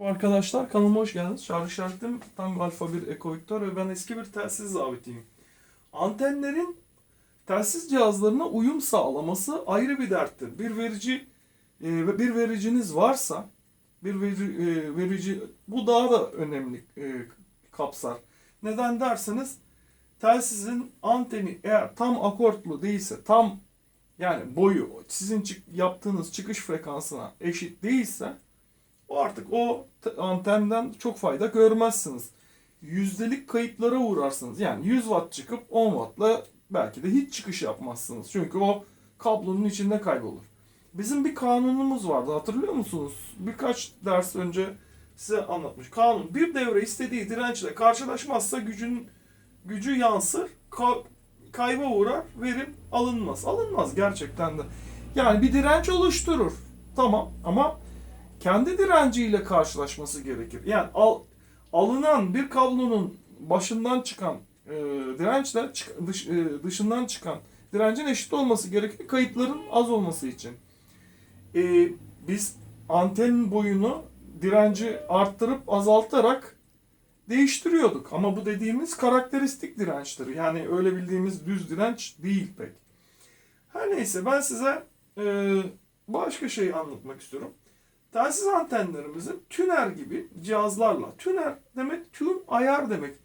Arkadaşlar kanalıma hoş geldiniz. Şarj işaretim Tango Alfa 1 Eko Victor ve ben eski bir telsiz zabitiyim. Antenlerin telsiz cihazlarına uyum sağlaması ayrı bir derttir. Bir verici e, ve bir vericiniz varsa bir verici, e, verici bu daha da önemli e, kapsar. Neden derseniz telsizin anteni eğer tam akortlu değilse tam yani boyu sizin yaptığınız çıkış frekansına eşit değilse o artık o antenden çok fayda görmezsiniz. Yüzdelik kayıplara uğrarsınız. Yani 100 watt çıkıp 10 wattla belki de hiç çıkış yapmazsınız. Çünkü o kablonun içinde kaybolur. Bizim bir kanunumuz vardı hatırlıyor musunuz? Birkaç ders önce size anlatmış. Kanun bir devre istediği dirençle karşılaşmazsa gücün gücü yansır, ka- kayba uğrar, verim alınmaz. Alınmaz gerçekten de. Yani bir direnç oluşturur. Tamam ama kendi direnciyle karşılaşması gerekir. Yani al, alınan bir kablonun başından çıkan e, dirençle çık- dış- e, dışından çıkan direncin eşit olması gerekir kayıpların az olması için. E, biz antenin boyunu direnci arttırıp azaltarak değiştiriyorduk. Ama bu dediğimiz karakteristik dirençtir. Yani öyle bildiğimiz düz direnç değil pek. Her neyse ben size e, başka şey anlatmak istiyorum. Telsiz antenlerimizin tüner gibi cihazlarla, tüner demek tüm ayar demek.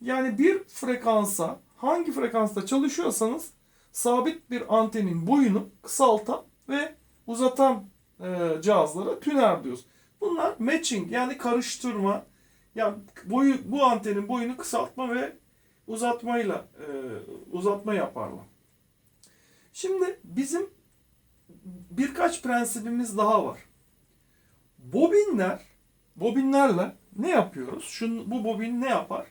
Yani bir frekansa, hangi frekansta çalışıyorsanız sabit bir antenin boyunu kısaltan ve uzatan e, cihazlara tüner diyoruz. Bunlar matching yani karıştırma, yani boyu bu antenin boyunu kısaltma ve uzatmayla e, uzatma yaparlar. Şimdi bizim birkaç prensibimiz daha var. Bobinler, bobinlerle ne yapıyoruz? Şu, bu bobin ne yapar?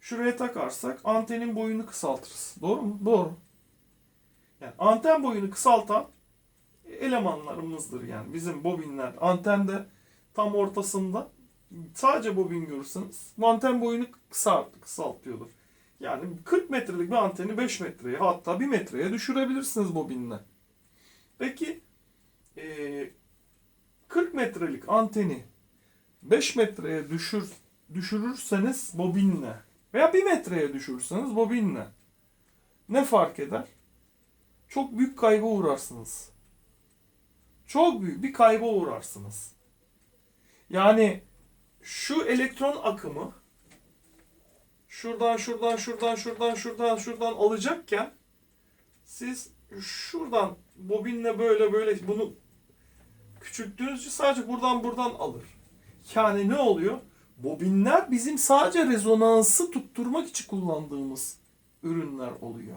Şuraya takarsak antenin boyunu kısaltırız. Doğru mu? Doğru. Yani anten boyunu kısaltan elemanlarımızdır yani. Bizim bobinler antende tam ortasında sadece bobin görürseniz anten boyunu kısalt, kısaltıyordur. Yani 40 metrelik bir anteni 5 metreye hatta 1 metreye düşürebilirsiniz bobinle. Peki eee 40 metrelik anteni 5 metreye düşür, düşürürseniz bobinle veya 1 metreye düşürürseniz bobinle ne fark eder? Çok büyük kayba uğrarsınız. Çok büyük bir kayba uğrarsınız. Yani şu elektron akımı şuradan şuradan şuradan şuradan şuradan şuradan alacakken siz şuradan bobinle böyle böyle bunu küçülttüğünüzce sadece buradan buradan alır. Yani ne oluyor? Bobinler bizim sadece rezonansı tutturmak için kullandığımız ürünler oluyor.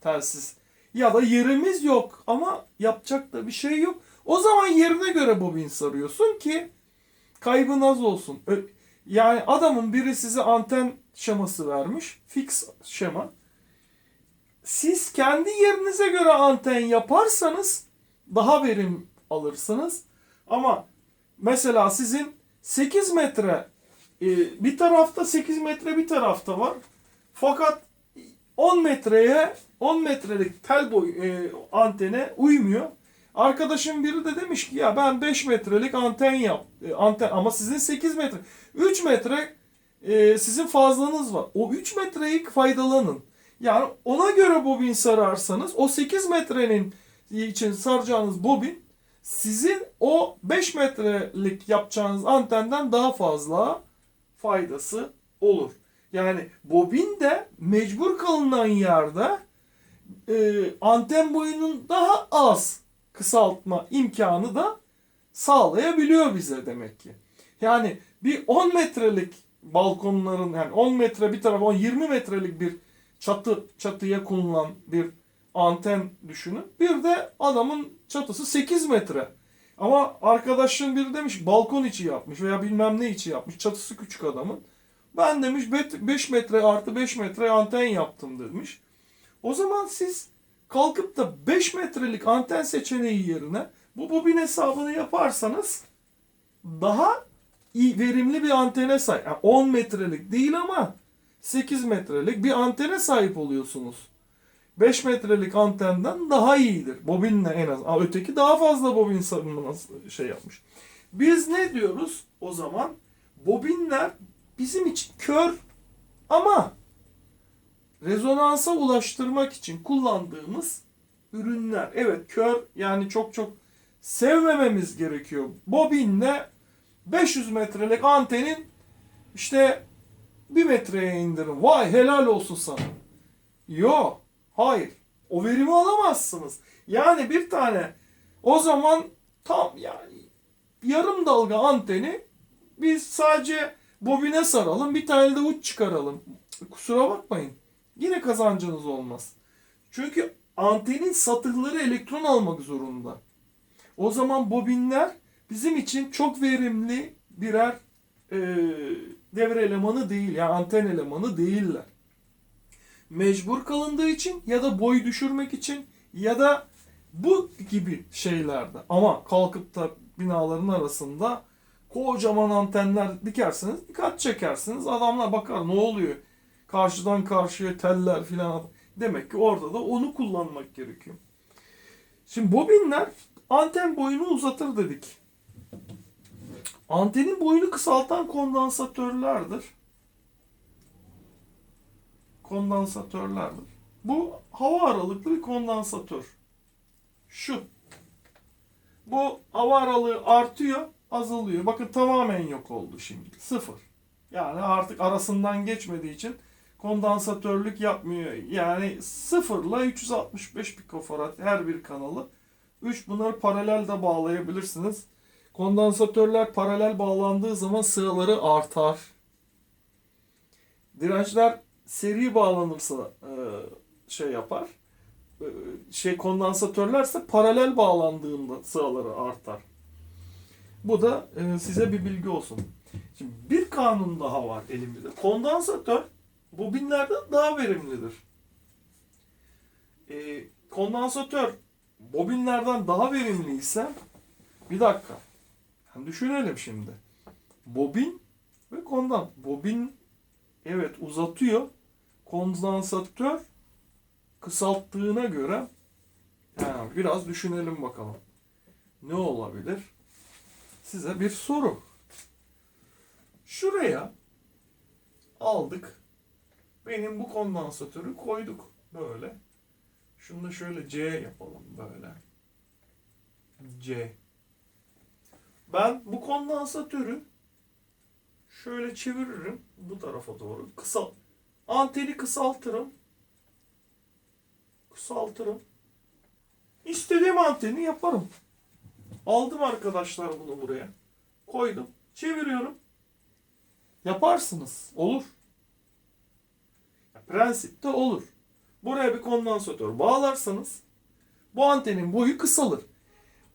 Telsiz. Ya da yerimiz yok ama yapacak da bir şey yok. O zaman yerine göre bobin sarıyorsun ki kaybın az olsun. Yani adamın biri size anten şeması vermiş. Fix şema. Siz kendi yerinize göre anten yaparsanız daha verim alırsınız. Ama mesela sizin 8 metre e, bir tarafta 8 metre bir tarafta var. Fakat 10 metreye 10 metrelik tel boy e, antene uymuyor. Arkadaşım biri de demiş ki ya ben 5 metrelik anten yap. e, anten ama sizin 8 metre. 3 metre sizin fazlanız var. O 3 metreyi faydalanın. Yani ona göre bobin sararsanız o 8 metrenin için saracağınız bobin sizin o 5 metrelik yapacağınız antenden daha fazla faydası olur. Yani bobin de mecbur kalınan yerde e, anten boyunun daha az kısaltma imkanı da sağlayabiliyor bize demek ki. Yani bir 10 metrelik balkonların yani 10 metre bir tarafa 20 metrelik bir çatı çatıya konulan bir anten düşünün. Bir de adamın çatısı 8 metre. Ama arkadaşın biri demiş balkon içi yapmış veya bilmem ne içi yapmış. Çatısı küçük adamın. Ben demiş 5 metre artı 5 metre anten yaptım demiş. O zaman siz kalkıp da 5 metrelik anten seçeneği yerine bu bobin hesabını yaparsanız daha iyi, verimli bir antene sahip. Yani 10 metrelik değil ama 8 metrelik bir antene sahip oluyorsunuz. 5 metrelik antenden daha iyidir. Bobinle en az. Aa, öteki daha fazla bobin şey yapmış. Biz ne diyoruz o zaman? Bobinler bizim için kör ama rezonansa ulaştırmak için kullandığımız ürünler. Evet kör yani çok çok sevmememiz gerekiyor. Bobinle 500 metrelik antenin işte 1 metreye indirin. Vay helal olsun sana. Yo, hayır. O verimi alamazsınız. Yani bir tane o zaman tam yani yarım dalga anteni biz sadece bobine saralım. Bir tane de uç çıkaralım. Kusura bakmayın. Yine kazancınız olmaz. Çünkü antenin satıhları elektron almak zorunda. O zaman bobinler bizim için çok verimli birer e, devre elemanı değil. Yani anten elemanı değiller. Mecbur kalındığı için ya da boy düşürmek için ya da bu gibi şeylerde. Ama kalkıp da binaların arasında kocaman antenler dikersiniz, dikkat çekersiniz. Adamlar bakar ne oluyor? Karşıdan karşıya teller filan. Demek ki orada da onu kullanmak gerekiyor. Şimdi bobinler anten boyunu uzatır dedik. Antenin boyunu kısaltan kondansatörlerdir. Kondansatörlerdir. Bu hava aralıklı bir kondansatör. Şu. Bu hava aralığı artıyor, azalıyor. Bakın tamamen yok oldu şimdi. Sıfır. Yani artık arasından geçmediği için kondansatörlük yapmıyor. Yani sıfırla 365 pikofarad her bir kanalı. 3 bunları paralel de bağlayabilirsiniz. Kondansatörler paralel bağlandığı zaman sığaları artar. Dirençler seri bağlanırsa e, şey yapar. E, Şey kondansatörlerse paralel bağlandığında sığaları artar. Bu da e, size bir bilgi olsun. Şimdi bir kanun daha var elimizde. Kondansatör bobinlerden daha verimlidir. Kondansatör bobinlerden daha verimliyse bir dakika. Yani düşünelim şimdi. Bobin ve kondan. Bobin evet uzatıyor. Kondansatör kısalttığına göre yani biraz düşünelim bakalım. Ne olabilir? Size bir soru. Şuraya aldık. Benim bu kondansatörü koyduk böyle. Şunu da şöyle C yapalım böyle. C. Ben bu kondansatörü şöyle çeviririm bu tarafa doğru. Kısal anteni kısaltırım. Kısaltırım. İstediğim anteni yaparım. Aldım arkadaşlar bunu buraya. Koydum. Çeviriyorum. Yaparsınız. Olur. Prensipte olur. Buraya bir kondansatör bağlarsanız bu antenin boyu kısalır.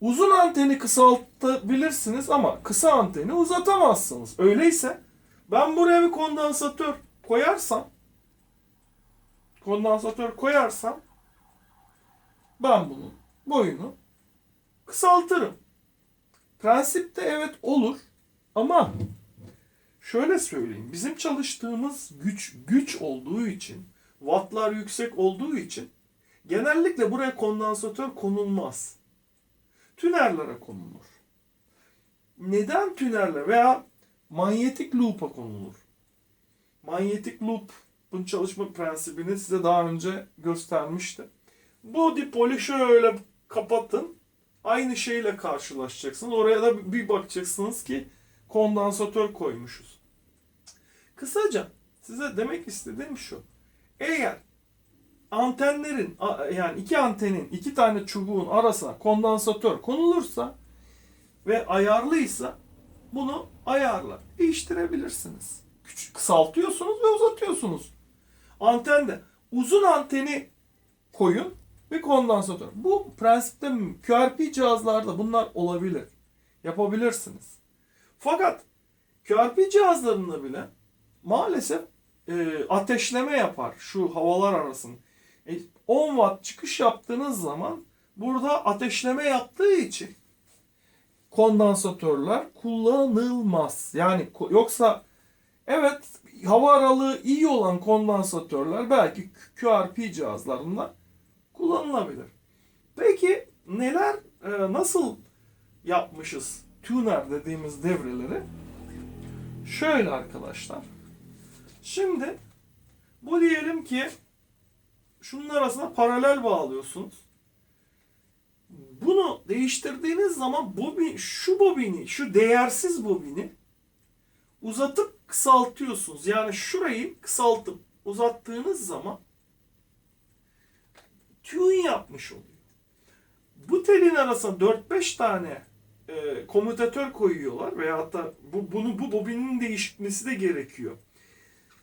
Uzun anteni kısaltabilirsiniz ama kısa anteni uzatamazsınız. Öyleyse ben buraya bir kondansatör koyarsam kondansatör koyarsam ben bunun boyunu kısaltırım. Prensipte evet olur ama şöyle söyleyeyim. Bizim çalıştığımız güç güç olduğu için, wattlar yüksek olduğu için genellikle buraya kondansatör konulmaz. Tünerlere konulur. Neden tünerle veya manyetik loop'a konulur? Manyetik loop'un çalışma prensibini size daha önce göstermiştim. Bu dipoli şöyle kapatın. Aynı şeyle karşılaşacaksınız. Oraya da bir bakacaksınız ki kondansatör koymuşuz. Kısaca size demek istediğim şu. Eğer antenlerin yani iki antenin iki tane çubuğun arasına kondansatör konulursa ve ayarlıysa bunu ayarla değiştirebilirsiniz. Küçük kısaltıyorsunuz ve uzatıyorsunuz. Antende uzun anteni koyun ve kondansatör. Bu prensipte QRP cihazlarda bunlar olabilir. Yapabilirsiniz. Fakat QRP cihazlarında bile maalesef e, ateşleme yapar şu havalar arasında. E, 10 watt çıkış yaptığınız zaman burada ateşleme yaptığı için kondansatörler kullanılmaz. Yani yoksa evet hava aralığı iyi olan kondansatörler belki QRP cihazlarında kullanılabilir. Peki neler e, nasıl yapmışız tuner dediğimiz devreleri şöyle arkadaşlar. Şimdi bu diyelim ki şunun arasına paralel bağlıyorsunuz. Bunu değiştirdiğiniz zaman bobin, şu bobini, şu değersiz bobini uzatıp kısaltıyorsunuz. Yani şurayı kısaltıp uzattığınız zaman tune yapmış oluyor. Bu telin arasına 4-5 tane e, komutatör koyuyorlar veya hatta bu, bunu bu bobinin değişmesi de gerekiyor.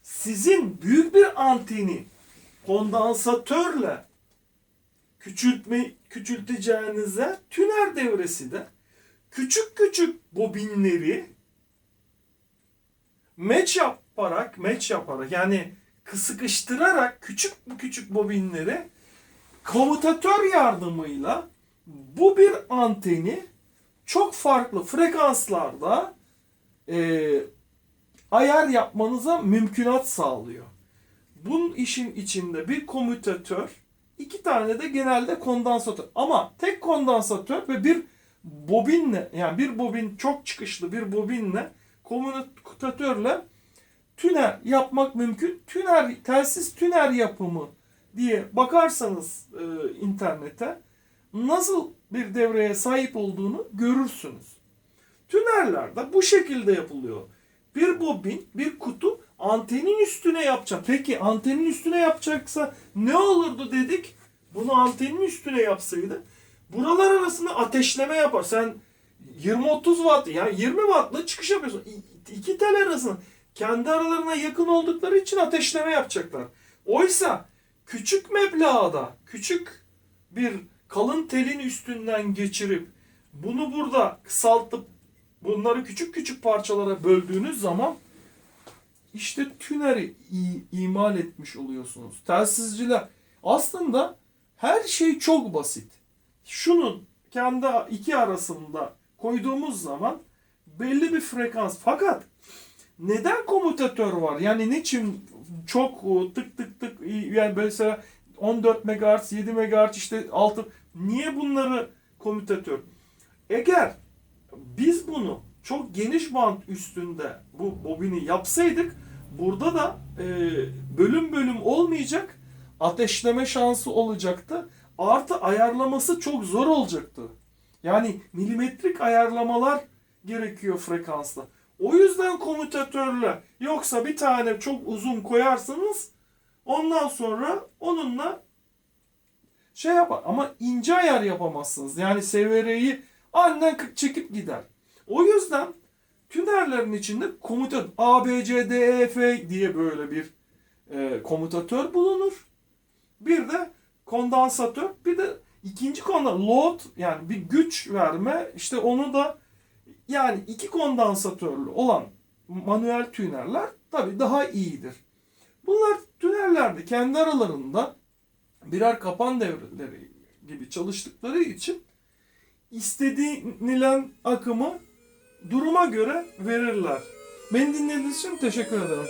Sizin büyük bir anteni kondansatörle küçültme küçülteceğinize tüner devresi de küçük küçük bobinleri match yaparak match yaparak yani sıkıştırarak küçük küçük bobinleri komutatör yardımıyla bu bir anteni çok farklı frekanslarda e, ayar yapmanıza mümkünat sağlıyor. Bunun işin içinde bir komutatör, iki tane de genelde kondansatör. Ama tek kondansatör ve bir bobinle yani bir bobin çok çıkışlı bir bobinle komutatörle tüner yapmak mümkün. Tüner telsiz tüner yapımı diye bakarsanız e, internete nasıl bir devreye sahip olduğunu görürsünüz. Tünerler de bu şekilde yapılıyor. Bir bobin, bir kutu antenin üstüne yapacak. Peki antenin üstüne yapacaksa ne olurdu dedik? Bunu antenin üstüne yapsaydı buralar arasında ateşleme yapar. Sen 20-30 watt yani 20 wattla çıkış yapıyorsun. İki tel arasında kendi aralarına yakın oldukları için ateşleme yapacaklar. Oysa küçük meblağda küçük bir kalın telin üstünden geçirip bunu burada kısaltıp bunları küçük küçük parçalara böldüğünüz zaman işte tüneri imal etmiş oluyorsunuz. Telsizciler aslında her şey çok basit. Şunun kendi iki arasında koyduğumuz zaman belli bir frekans. Fakat neden komutatör var? Yani niçin çok o, tık tık tık yani mesela 14 MHz, 7 MHz işte 6 niye bunları komutatör? Eğer biz bunu çok geniş band üstünde bu bobini yapsaydık burada da e, bölüm bölüm olmayacak ateşleme şansı olacaktı. Artı ayarlaması çok zor olacaktı. Yani milimetrik ayarlamalar gerekiyor frekansla. O yüzden komutatörle yoksa bir tane çok uzun koyarsanız ondan sonra onunla şey yapar ama ince ayar yapamazsınız. Yani SVR'yi aniden çekip gider. O yüzden tünerlerin içinde komutatör A, B, C, D, E, F diye böyle bir e, komutatör bulunur. Bir de kondansatör, bir de ikinci konuda load yani bir güç verme işte onu da yani iki kondansatörlü olan manuel tünerler tabi daha iyidir. Bunlar tünellerde kendi aralarında birer kapan devreleri gibi çalıştıkları için istenilen akımı duruma göre verirler. Beni dinlediğiniz için teşekkür ederim.